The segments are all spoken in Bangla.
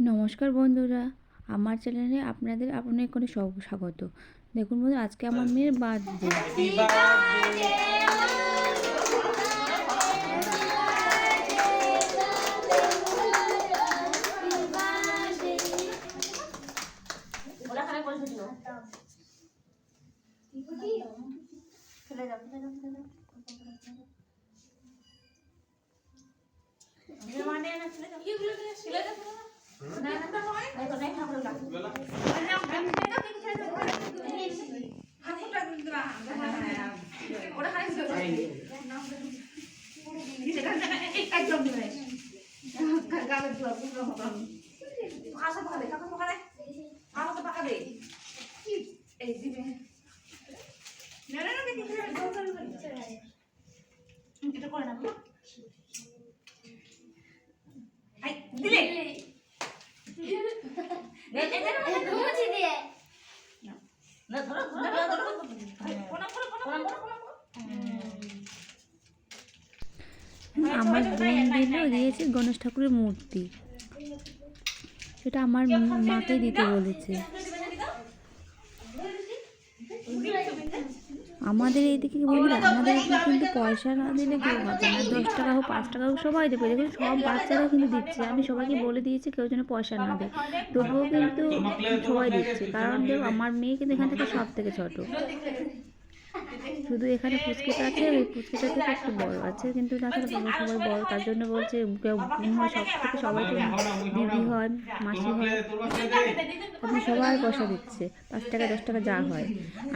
নমস্কার বন্ধুরা আমার চ্যানেলে আপনাদের অনেক স্ব- স্বাগত। দেখুন বন্ধু আজকে আমার মেয়ের বার্থডে Gracias. আমার বোন দিলেও দিয়েছে গণেশ ঠাকুরের মূর্তি। সেটা আমার মাকে দিতে বলেছে। আমাদের এইদিকে বন্ধুরা আমাদের এদিকে কিন্তু পয়সা না দিলে কেউ হবে না। দশ টাকা হোক, পাঁচ টাকা হোক, সবাই দেবে। দেখুন, সব বাচ্চারা কিন্তু দিচ্ছে। আমি সবাইকে বলে দিয়েছি, কেউ যেন পয়সা না দেয়। তবুও কিন্তু সবাই দিচ্ছে। কারণ দেখো আমার মেয়ে কিন্তু এখান থেকে সব থেকে ছোট। শুধু এখানে পুচকিটা আছে, ওই পুচকিটা থেকে একটু বড় আছে, কিন্তু তাছাড়া বাবা সবাই বড়, তার জন্য বলছে কেউ বোন হয় সব থেকে সবাই দিদি হয়, মাসি হয় এখন সবাই পয়সা দিচ্ছে, পাঁচ টাকা, দশ টাকা যা হয়।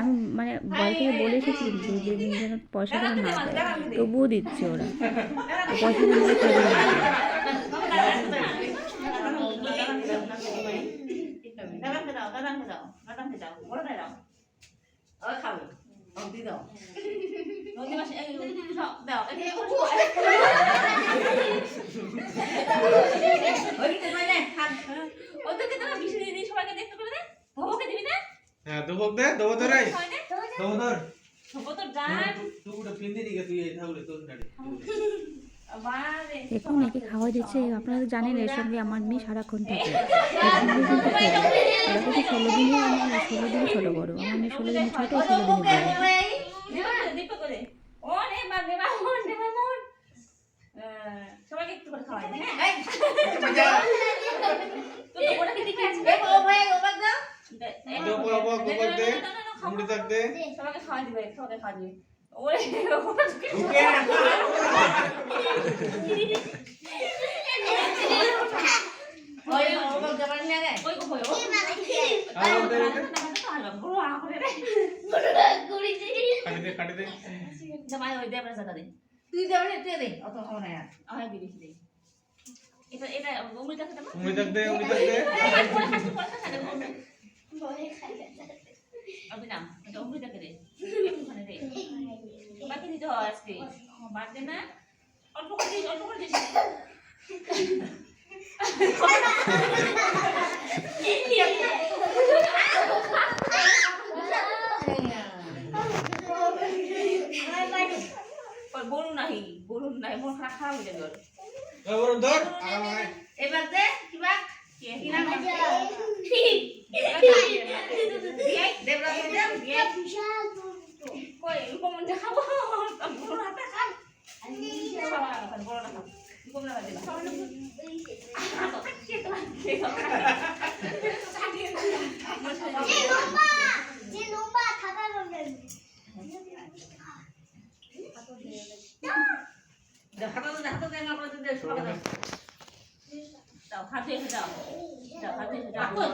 আমি মানে বাড়ি থেকে বলে এসেছি যে যেন পয়সা যেন না দেয়, তবুও দিচ্ছে ওরা। পয়সা দিলে দাও দাও দাও। ও খাবে। দাও নদী মাসে দাও মানে ওদেরকে বিশ সবাইকে দেখতে দিবি না হ্যাঁ দে হয় ধর তো ডান তুই ওটা পিন্দি দিকে তুই এই থাকলে তোর নাড়ি দেখুন একে খাওয়া দিচ্ছে আপনারা জানেন এর সঙ্গে আমার মেয়ে সারাক্ষণ থাকে ষোলো দিনই আমার ষোলো দিনই ছোটো বড়ো আমার মেয়ে ষোলো দিন ছোটো ষোলো দিনই বড়ো কাটি দে কাটি দে জামাই ওই দেবরা জায়গা দে তুই অত খাও না আর আয় দিবি দে এটা এটা উমরি দেখতে না মুড়ি থাক দে মুড়ি থাক দে পরে খাস পরে খাস আগে আমি না। এটা উমরি দেখে দে। ওখানে দে। বাকি দিতে হয় আজকে। বাদ দে না। অল্প করে দিস অল্প করে দিস। বলুন নাই বলুন নাই মন খারাপ খারাপ হয়ে যাবে এবার দে কিবা কি কি নাম দেবরা দেব কই কমন দেখাবো বড় হাতে খান বড় না খান কমন না দেবা হাতে হাতে দেন আমরা তো দেব সবাই দাও হাতে এসে দাও দাও হাতে এসে দাও ধরে গেল হ্যাঁ তুইও খাবি তুইও খাবি তুই আর নিচে ফুলারি মতো খাইনি বাবা নিচে রাখো নিচে রাখো আরে হাই আরে ছোট কিন্তু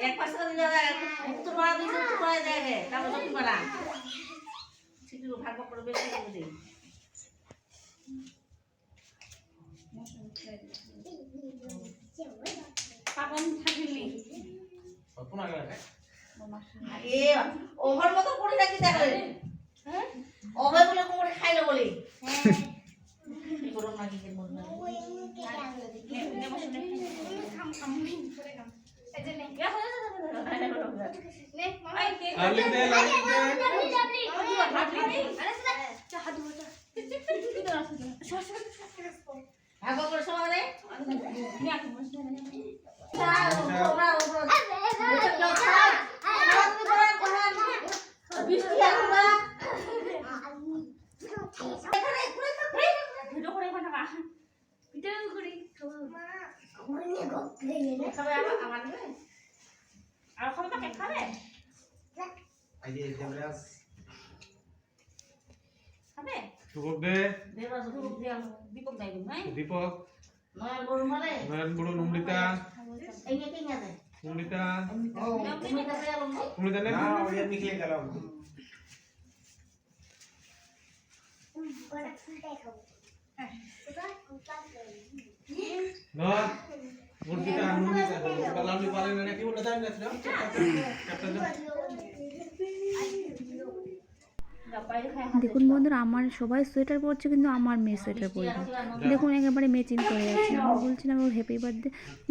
এক পাশে উত্তর পাড়া দিলে উত্তর পাড়ায় বেশি করে মতো করে রাখি তাহলে। হ্যাঁ? ওভার বলে কোমরে খাইলো বলে। গরম লাগি যে দে ভাগো করে সবারে বৃষ্টি আসবা সবাই আমার আমার নেবে আর খাবে না খাবে এই যে দেবরাজ খাবে শুভক দে দেবাস দীপক নয়ন বুড়ো নুমলিতা এই কে কে আছে নুমলিতা ও তুমি কাছে আলো না নুমলিতা নে দেখুন বন্ধুরা আমার সবাই সোয়েটার পরছে কিন্তু আমার মেয়ে সোয়েটার পরবে দেখুন একেবারে ম্যাচিং করে যাচ্ছে। আমি বলছিলাম ওর হ্যাপি বার্থডে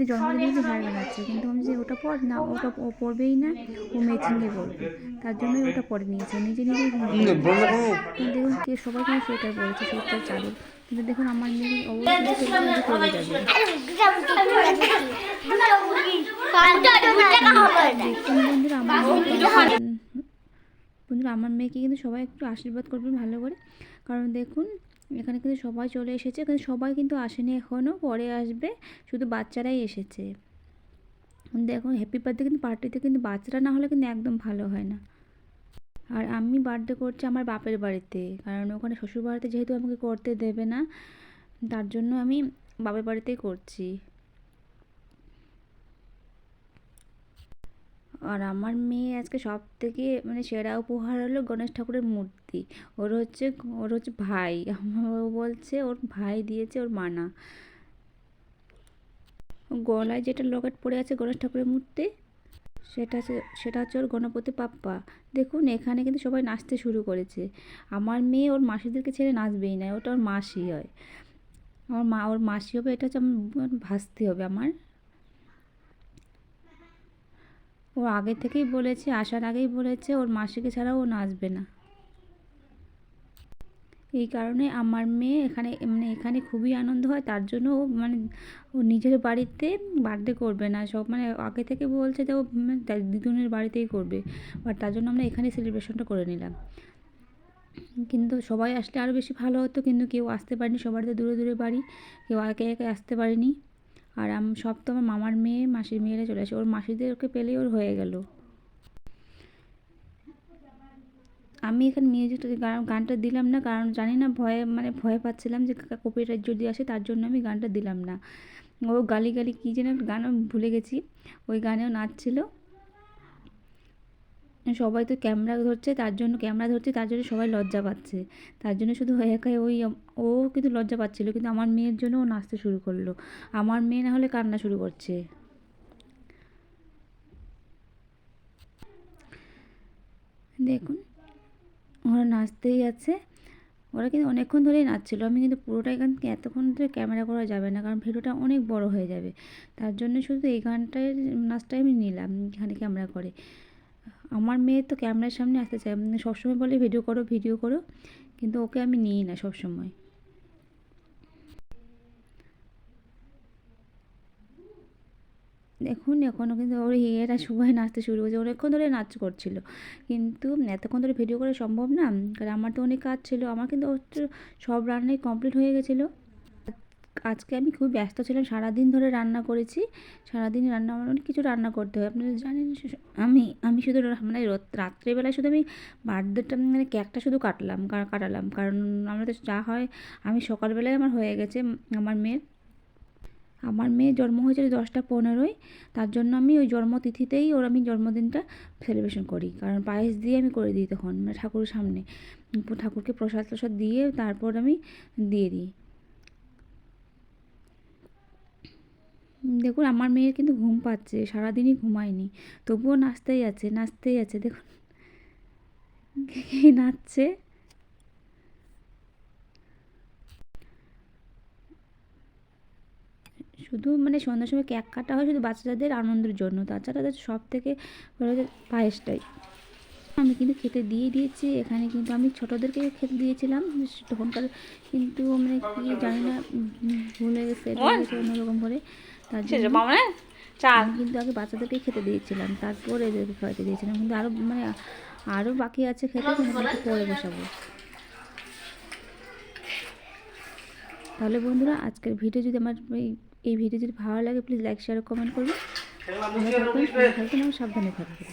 জন্মদিনে কিন্তু ভাই বানাচ্ছে কিন্তু আমি যে ওটা পর না ওটা ও পরবেই না ও ম্যাচিংয়ে পরবে তার জন্যই ওটা পরে নিয়েছে। নিজে নিজেই দেখুন কে সবাই কিন্তু সোয়েটার পরেছে সোয়েটার চাদর। কিন্তু দেখুন আমার মেয়ে বন্ধুরা আমার মেয়েকে- বন্ধুরা আমার মেয়েকে কিন্তু সবাই একটু আশীর্বাদ করবেন ভালো করে। কারণ দেখুন এখানে কিন্তু সবাই চলে এসেছে। কিন্তু সবাই কিন্তু আসেনি এখনও পরে আসবে। শুধু বাচ্চারাই এসেছে। দেখুন হ্যাপি বার্থডে কিন্তু পার্টিতে কিন্তু বাচ্চারা না হলে কিন্তু একদম ভালো হয় না। আর আমি বার্থডে করছি আমার বাপের বাড়িতে। কারণ ওখানে শ্বশুর বাড়িতে যেহেতু আমাকে করতে দেবে না, তার জন্য আমি বাপের বাড়িতেই করছি। আর আমার মেয়ে আজকে সব থেকে মানে সেরা উপহার হলো গণেশ ঠাকুরের মূর্তি। ওর হচ্ছে ওর হচ্ছে ভাই। ও বলছে, ওর ভাই দিয়েছে ওর মানা। গলায় যেটা লকেট পড়ে আছে গণেশ ঠাকুরের মূর্তি সেটা হচ্ছে সেটা হচ্ছে ওর গণপতি পাপ্পা। দেখুন, এখানে কিন্তু সবাই নাচতে শুরু করেছে। আমার মেয়ে ওর মাসিদেরকে ছেড়ে নাচবেই না, ওটা ওর মাসি হয়। আমার মা, ওর মাসি হবে, এটা হচ্ছে আমার ভাসতে হবে আমার। ও আগে থেকেই বলেছে, আসার আগেই বলেছে, ওর মাসিকে ছাড়া ও নাচবে না। এই কারণে আমার মেয়ে এখানে মানে এখানে খুবই আনন্দ হয়। তার জন্য ও মানে ও নিজের বাড়িতে বার্থডে করবে না। সব মানে আগে থেকে বলছে যে ও মানে দিদুনের বাড়িতেই করবে। বাট তার জন্য আমরা এখানে সেলিব্রেশনটা করে নিলাম। কিন্তু সবাই আসলে আরও বেশি ভালো হতো। কিন্তু কেউ আসতে পারেনি। সবার তো দূরে দূরে বাড়ি। কেউ একে একে আসতে পারেনি। আর সব তো আমার মামার মেয়ে, মাসির মেয়েরা চলে আসে। ওর মাসিদেরকে পেলেই ওর হয়ে গেল। আমি এখানে মিউজিকটা গানটা দিলাম না, কারণ জানি না ভয়ে মানে ভয় পাচ্ছিলাম যে কপিরাইট যদি আসে তার জন্য আমি গানটা দিলাম না। ও গালি গালি কী যেন গান ভুলে গেছি। ওই গানেও নাচছিল। সবাই তো ক্যামেরা ধরছে, তার জন্য ক্যামেরা ধরছে, তার জন্য সবাই লজ্জা পাচ্ছে। তার জন্য শুধু একাই ওই, ও কিন্তু লজ্জা পাচ্ছিল, কিন্তু আমার মেয়ের জন্য ও নাচতে শুরু করল। আমার মেয়ে না হলে কান্না শুরু করছে। দেখুন ওরা নাচতেই আছে ওরা কিন্তু অনেকক্ষণ ধরেই নাচছিলো। আমি কিন্তু পুরোটা এখান থেকে এতক্ষণ ধরে ক্যামেরা করা যাবে না, কারণ ভিডিওটা অনেক বড় হয়ে যাবে। তার জন্য শুধু এই গানটায় নাচটাই আমি নিলাম এখানে ক্যামেরা করে। আমার মেয়ে তো ক্যামেরার সামনে আসতে চায়। সবসময় বলে, ভিডিও করো ভিডিও করো। কিন্তু ওকে আমি নিই না সবসময়। দেখুন এখনও কিন্তু ওর এরা সবাই নাচতে শুরু করেছে। অনেকক্ষণ ধরে নাচ করছিল। কিন্তু এতক্ষণ ধরে ভিডিও করা সম্ভব না? কারণ আমার তো অনেক কাজ ছিল। আমার কিন্তু সব রান্নাই কমপ্লিট হয়ে গেছিল। আজকে আমি খুব ব্যস্ত ছিলাম। সারাদিন ধরে রান্না করেছি। সারাদিন রান্না আমার অনেক কিছু রান্না করতে হয়। আপনারা জানেন আমি আমি শুধু মানে রত- রাত্রেবেলায় শুধু আমি বার্থডেটা মানে কেকটা শুধু কাটলাম কাটালাম। কারণ আমাদের যা হয় আমি সকালবেলায় আমার হয়ে গেছে আমার মেয়ের। আমার মেয়ের জন্ম হয়েছিল দশটা পনেরোই তার জন্য আমি ওই জন্মতিথিতেই ওর আমি জন্মদিনটা সেলিব্রেশন করি। কারণ পায়েস দিয়ে আমি করে দিই তখন মানে ঠাকুরের সামনে। ঠাকুরকে প্রসাদ প্রসাদ দিয়ে তারপর আমি দিয়ে দিই। দেখুন, আমার মেয়ের কিন্তু ঘুম পাচ্ছে, সারাদিনই ঘুমায়নি। তবুও নাচতেই আছে নাচতেই আছে, দেখুন। নাচছে। শুধু মানে সন্ধ্যার সময় কেক কাটা হয় শুধু বাচ্চাদের আনন্দের জন্য। তাছাড়া তাদের সব থেকে পায়েসটাই। আমি কিন্তু খেতে দিয়ে দিয়েছি। এখানে কিন্তু আমি ছোটোদেরকে খেতে দিয়েছিলাম। তখনকার কিন্তু মানে কি জানি না ভুলে গেছে অন্যরকম করে। তার জন্য আমি কিন্তু আগে বাচ্চাদেরকে খেতে দিয়েছিলাম। তারপরে এদেরকে খাওয়াতে দিয়েছিলাম। কিন্তু আরও মানে আরও বাকি আছে খেতে পরে বসাবো। তাহলে বন্ধুরা আজকের ভিডিও যদি আমার এই এই ভিডিও যদি ভালো লাগে প্লিজ লাইক শেয়ার কমেন্ট করবেন সাবধানে থাকবেন